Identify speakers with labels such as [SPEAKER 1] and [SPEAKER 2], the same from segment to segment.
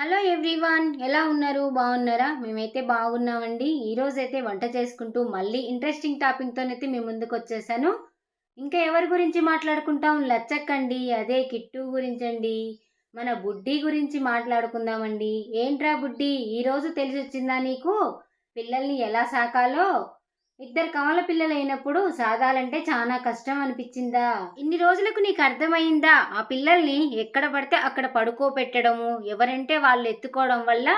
[SPEAKER 1] Hello everyone ఎలా ఉన్నారు? బాగున్నారా? మేమైతే బాగున్నామండి. ఈరోజైతే వంట చేసుకుంటూ మళ్ళీ ఇంట్రెస్టింగ్ టాపిక్తోనైతే మేము ముందుకు వచ్చేసాను. ఇంకా ఎవరి గురించి మాట్లాడుకుంటాం? లచ్చక్కండి అదే కిట్టు గురించి అండి మన బుడ్డి గురించి మాట్లాడుకుందామండి. ఏంట్రా బుడ్డి? ఈరోజు తెలిసి వచ్చిందా నీకు? పిల్లల్ని ఎలా సాకాలో? ఇద్దరు కమల పిల్లలు అయినప్పుడు చాలా కష్టం అనిపించిందా ఇన్ని రోజులకు నీకు అర్థమైందా ఆ పిల్లల్ని ఎక్కడ పడితే అక్కడ పడుకోబెట్టడము ఎవరంటే వాళ్ళు ఎత్తుకోవడం వల్ల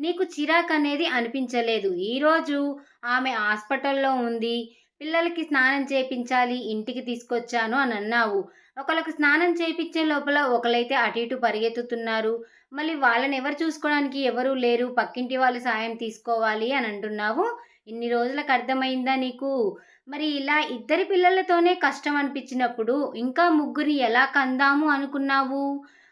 [SPEAKER 1] నీకు చిరాకు అనేది అనిపించలేదు ఈరోజు ఆమె హాస్పిటల్లో ఉంది. పిల్లలకి స్నానం చేపించాలి ఇంటికి తీసుకొచ్చాను అని అన్నావు. ఒకళ్ళకి స్నానం చేయించే లోపల ఒకరైతే అటు ఇటు పరిగెత్తుతున్నారు. మళ్ళీ వాళ్ళని ఎవరు చూసుకోవడానికి ఎవరు లేరు. పక్కింటి వాళ్ళు సాయం తీసుకోవాలి అని అంటున్నావు. ఇన్ని రోజులకు అర్థమైందా నీకు? మరి ఇలా ఇద్దరి పిల్లలతోనే కష్టం అనిపించినప్పుడు ఇంకా ముగ్గురిని ఎలా కందాము అనుకున్నావు?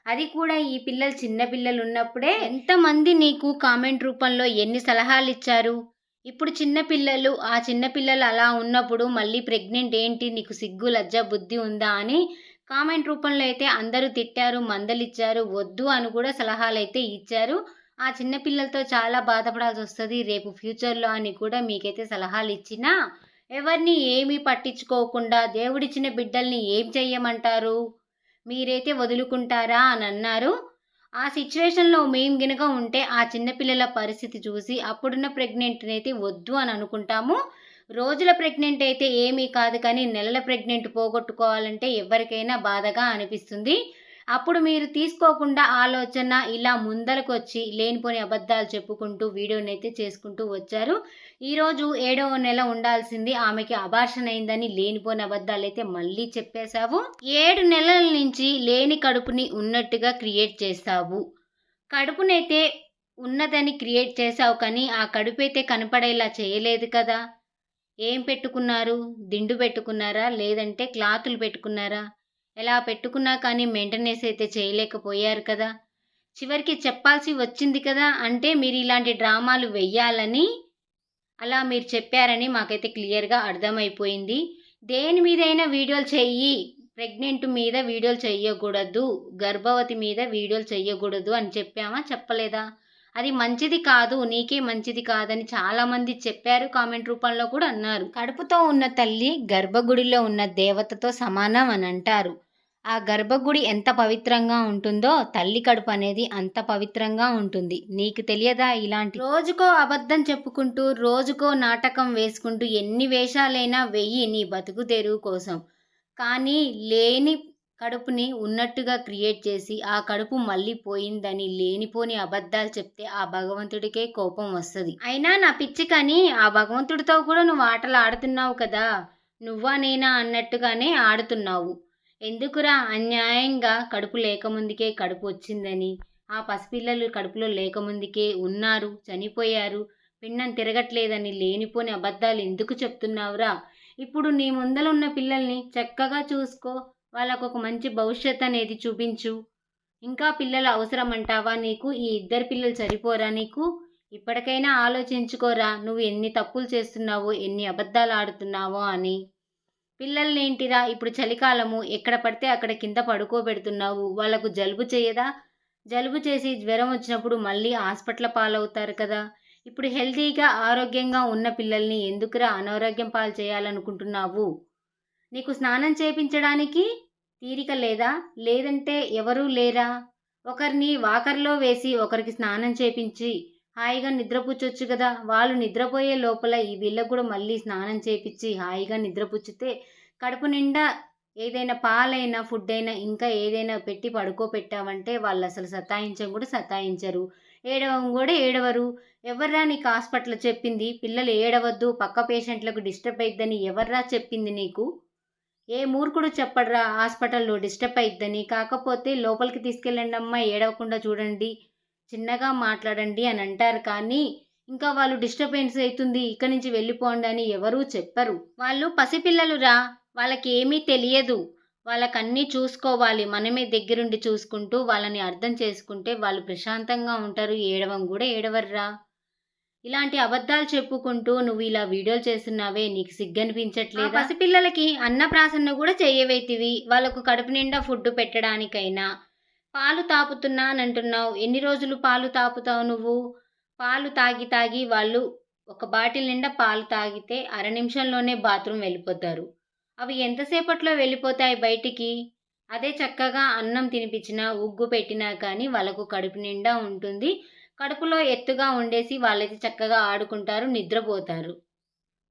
[SPEAKER 1] అది కూడా ఈ పిల్లలు చిన్న పిల్లలు ఉన్నప్పుడే ఎంతమంది నీకు కామెంట్ రూపంలో ఎన్ని సలహాలు ఇచ్చారు? ఇప్పుడు చిన్న పిల్లలు ఆ చిన్న పిల్లలు అలా ఉన్నప్పుడు మళ్ళీ ప్రెగ్నెంట్ ఏంటి? నీకు సిగ్గు లజ్జ బుద్ధి ఉందా అని కామెంట్ రూపంలో అయితే అందరూ తిట్టారు మందలిచ్చారు వద్దు అని కూడా సలహాలు అయితే ఇచ్చారు. ఆ చిన్నపిల్లలతో చాలా బాధపడాల్సి వస్తుంది. రేపు ఫ్యూచర్లో అని కూడా మీకైతే సలహాలు ఇచ్చినా ఎవరిని ఏమీ పట్టించుకోకుండా దేవుడిచ్చిన బిడ్డల్ని ఏం చెయ్యమంటారు? మీరైతే వదులుకుంటారా? అని అన్నారు. ఆ సిచ్యువేషన్లో మేము గినక ఉంటే ఆ చిన్నపిల్లల పరిస్థితి చూసి అప్పుడున్న ప్రెగ్నెంట్ని అయితే వద్దు అని అనుకుంటాము. రోజుల ప్రెగ్నెంట్ అయితే ఏమీ కాదు కానీ నెలల ప్రెగ్నెంట్ పోగొట్టుకోవాలంటే ఎవరికైనా బాధగా అనిపిస్తుంది. అప్పుడు మీరు తీసుకోకుండా ఆలోచన ఇలా ముందరకు వచ్చి లేనిపోని అబద్ధాలు చెప్పుకుంటూ వీడియోని అయితే చేసుకుంటూ వచ్చారు. ఈరోజు ఏడవ నెల ఉండాల్సింది ఆమెకి అబార్షన్ అయిందని లేనిపోని అబద్ధాలు అయితే మళ్ళీ చెప్పేశావు. ఏడు నెలల నుంచి లేని కడుపుని ఉన్నట్టుగా క్రియేట్ చేస్తావు కడుపునైతే ఉన్నదని క్రియేట్ చేశావు కానీ ఆ కడుపు అయితే కనపడేలా చేయలేదు కదా. ఏం పెట్టుకున్నారు? దిండు పెట్టుకున్నారా? లేదంటే క్లాతులు పెట్టుకున్నారా? ఎలా పెట్టుకున్నా కానీ మెయింటెనెన్స్ అయితే చేయలేకపోయారు కదా. చివరికి చెప్పాల్సి వచ్చింది కదా అంటే మీరు ఇలాంటి డ్రామాలు వెయ్యాలని అలా మీరు చెప్పారని మాకైతే క్లియర్గా అర్థమైపోయింది. దేని మీదైనా వీడియోలు చెయ్యి ప్రెగ్నెంట్ మీద వీడియోలు చెయ్యకూడదు గర్భవతి మీద వీడియోలు చెయ్యకూడదు అని చెప్పామా? చెప్పలేదా? అది మంచిది కాదు నీకే మంచిది కాదని చాలామంది చెప్పారు కామెంట్ రూపంలో కూడా అన్నారు. కడుపుతో ఉన్న తల్లి గర్భగుడిలో ఉన్న దేవతతో సమానం అని అంటారు. ఆ గర్భగుడి ఎంత పవిత్రంగా ఉంటుందో తల్లి కడుపు అనేది అంత పవిత్రంగా ఉంటుంది. నీకు తెలియదా ఇలాంటి? రోజుకో అబద్ధం చెప్పుకుంటూ రోజుకో నాటకం వేసుకుంటూ ఎన్ని వేషాలైనా వెయ్యి నీ బతుకు తెరువు కోసం. కానీ లేని కడుపుని ఉన్నట్టుగా క్రియేట్ చేసి ఆ కడుపు మళ్ళీ పోయిందని లేనిపోని అబద్ధాలు చెప్తే ఆ భగవంతుడికే కోపం వస్తుంది. అయినా నా పిచ్చి కానీ ఆ భగవంతుడితో కూడా నువ్వు ఆటలు ఆడుతున్నావు కదా. నువ్వా నేనా అన్నట్టుగానే ఆడుతున్నావు. ఎందుకురా అన్యాయంగా కడుపు లేకముందుకే కడుపు వచ్చిందని? ఆ పసిపిల్లలు కడుపులో లేకముందుకే ఉన్నారు చనిపోయారు. పిండం తిరగట్లేదని లేనిపోని అబద్ధాలు ఎందుకు చెప్తున్నావురా? ఇప్పుడు నీ ముందర ఉన్న పిల్లల్ని చక్కగా చూసుకో. వాళ్ళకు ఒక మంచి భవిష్యత్ అనేది చూపించు. ఇంకా పిల్లలు అవసరం అంటావా నీకు? ఈ ఇద్దరు పిల్లలు సరిపోరా నీకు? ఇప్పటికైనా ఆలోచించుకోరా నువ్వు ఎన్ని తప్పులు చేస్తున్నావో ఎన్ని అబద్ధాలు ఆడుతున్నావో అని. పిల్లల్ని ఏంటిరా ఇప్పుడు చలికాలము? ఎక్కడ పడితే అక్కడ కింద పడుకోబెడుతున్నావు? వాళ్ళకు జలుబు చేయదా? జలుబు చేసి జ్వరం వచ్చినప్పుడు మళ్ళీ హాస్పిటల్ పాలవుతారు కదా. ఇప్పుడు హెల్తీగా ఆరోగ్యంగా ఉన్న పిల్లల్ని ఎందుకురా అనారోగ్యం పాలు చేయాలనుకుంటున్నావు? నీకు స్నానం చేయించడానికి తీరిక లేదా? లేదంటే ఎవరూ లేరా? ఒకరిని వాకర్లో వేసి ఒకరికి స్నానం చేపించి హాయిగా నిద్రపుచ్చొచ్చు కదా. వాళ్ళు నిద్రపోయే లోపల ఈ వీళ్ళకు కూడా మళ్ళీ స్నానం చేపించి హాయిగా నిద్రపుచ్చితే కడుపు నిండా ఏదైనా పాలైనా ఫుడ్ అయినా ఇంకా ఏదైనా పెట్టి పడుకోపెట్టామంటే వాళ్ళు అసలు సతాయించం కూడా సతాయించరు. ఏడవం కూడా ఏడవరు. ఎవర్రా నీకు హాస్పిటల్ చెప్పింది? పిల్లలు ఏడవద్దు. పక్క పేషెంట్లకు డిస్టర్బ్ అయిద్దని ఎవర్రా చెప్పింది నీకు? ఏ మూర్ఖుడు చెప్పడరా హాస్పిటల్లో డిస్టర్బ్ అయిద్దని? కాకపోతే లోపలికి తీసుకెళ్ళండి అమ్మా ఏడవకుండా చూడండి. చిన్నగా మాట్లాడండి అని అంటారు కానీ ఇంకా వాళ్ళు డిస్టర్బెన్స్ అవుతుంది ఇక్కడి నుంచి వెళ్ళిపోండి అని ఎవరూ చెప్పరు. వాళ్ళు పసిపిల్లలురా వాళ్ళకి ఏమీ తెలియదు. వాళ్ళకన్నీ చూసుకోవాలి మనమే దగ్గరుండి చూసుకుంటూ వాళ్ళని అర్థం చేసుకుంటే వాళ్ళు ప్రశాంతంగా ఉంటారు ఏడవం కూడా ఏడవర్రా. ఇలాంటి అబద్ధాలు చెప్పుకుంటూ నువ్వు ఇలా వీడియోలు చేస్తున్నావే నీకు సిగ్గనిపించట్లేదు? పసిపిల్లలకి అన్నప్రాసన్న కూడా చేయవేతివి. వాళ్ళకు కడుపు నిండా ఫుడ్ పెట్టడానికైనా పాలు తాపుతున్నానంటున్నావు. ఎన్ని రోజులు పాలు తాపుతావు నువ్వు? పాలు తాగి తాగి వాళ్ళు ఒక బాటిల్ నిండా పాలు తాగితే అర నిమిషంలోనే బాత్రూమ్ వెళ్ళిపోతారు. అవి ఎంతసేపట్లో వెళ్ళిపోతాయి బయటికి? అదే చక్కగా అన్నం తినిపించినా ఉగ్గు పెట్టినా కానీ వాళ్ళకు కడుపు నిండా ఉంటుంది. కడుపులో ఎత్తుగా ఉండేసి వాళ్ళైతే చక్కగా ఆడుకుంటారు నిద్రపోతారు.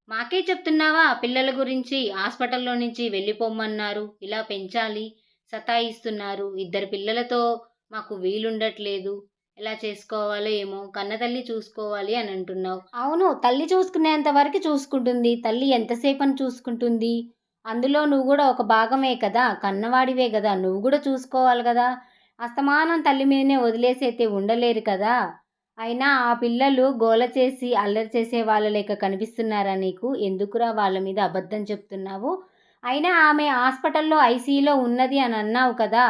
[SPEAKER 1] మాకే చెప్తున్నావా? పిల్లల గురించి హాస్పిటల్లో నుంచి వెళ్ళిపోమన్నారు ఇలా పెంచాలి. సతాయిస్తున్నారు. ఇద్దరు పిల్లలతో మాకు వీలుండట్లేదు. ఎలా చేసుకోవాలో ఏమో కన్నతల్లి చూసుకోవాలి అని అంటున్నావు. అవును తల్లి చూసుకునేంత వరకు చూసుకుంటుంది. తల్లి ఎంతసేపు అని చూసుకుంటుంది? అందులో నువ్వు కూడా ఒక భాగమే కదా? కన్నవాడివే కదా? నువ్వు కూడా చూసుకోవాలి కదా? అస్తమానం తల్లి మీదనే వదిలేసి అయితే ఉండలేరు కదా? అయినా ఆ పిల్లలు గోల చేసి అల్లరి చేసే వాళ్ళ లేక కనిపిస్తున్నారా నీకు? ఎందుకురా వాళ్ళ మీద అబద్ధం చెప్తున్నావు? అయినా ఆమె హాస్పిటల్లో ఐసీలో ఉన్నది అని అన్నావు కదా.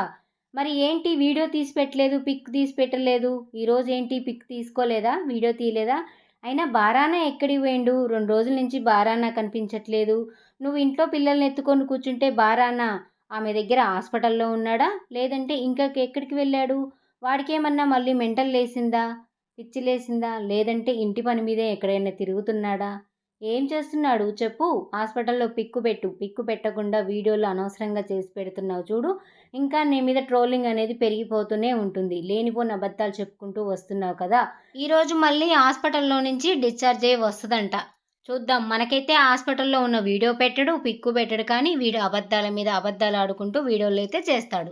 [SPEAKER 1] మరి ఏంటి వీడియో తీసి పెట్టలేదు పిక్ తీసి పెట్టలేదు? ఈరోజు ఏంటి పిక్ తీసుకోలేదా వీడియో తీయలేదా? అయినా బారానా ఎక్కడికి పోయిండు? రెండు రోజుల నుంచి బారానా కనిపించట్లేదు. నువ్వు ఇంట్లో పిల్లల్ని ఎత్తుకొని కూర్చుంటే బారానా? ఆమె దగ్గర హాస్పిటల్లో ఉన్నాడా? లేదంటే ఇంకా ఎక్కడికి వెళ్ళాడు? వాడికేమన్నా మళ్ళీ మెంటల్ లేసిందా? పిచ్చి లేసిందా? లేదంటే ఇంటి పని మీదే ఎక్కడైనా తిరుగుతున్నాడా? ఏం చేస్తున్నాడు చెప్పు. హాస్పిటల్లో పిక్కు పెట్టు. పిక్కు పెట్టకుండా వీడియోలు అనవసరంగా చేసి పెడుతున్నావు చూడు. ఇంకా నీ మీద ట్రోలింగ్ అనేది పెరిగిపోతూనే ఉంటుంది. లేనిపోని అబద్ధాలు చెప్పుకుంటూ వస్తున్నావు కదా. ఈరోజు మళ్ళీ హాస్పిటల్లో నుంచి డిశ్చార్జ్ అయ్యి వస్తుందంట. చూద్దాం. మనకైతే హాస్పిటల్లో ఉన్న వీడియో పెట్టడు పిక్కు పెట్టడు కానీ వీడు అబద్ధాల మీద అబద్ధాలు ఆడుకుంటూ వీడియోలు అయితే చేస్తాడు.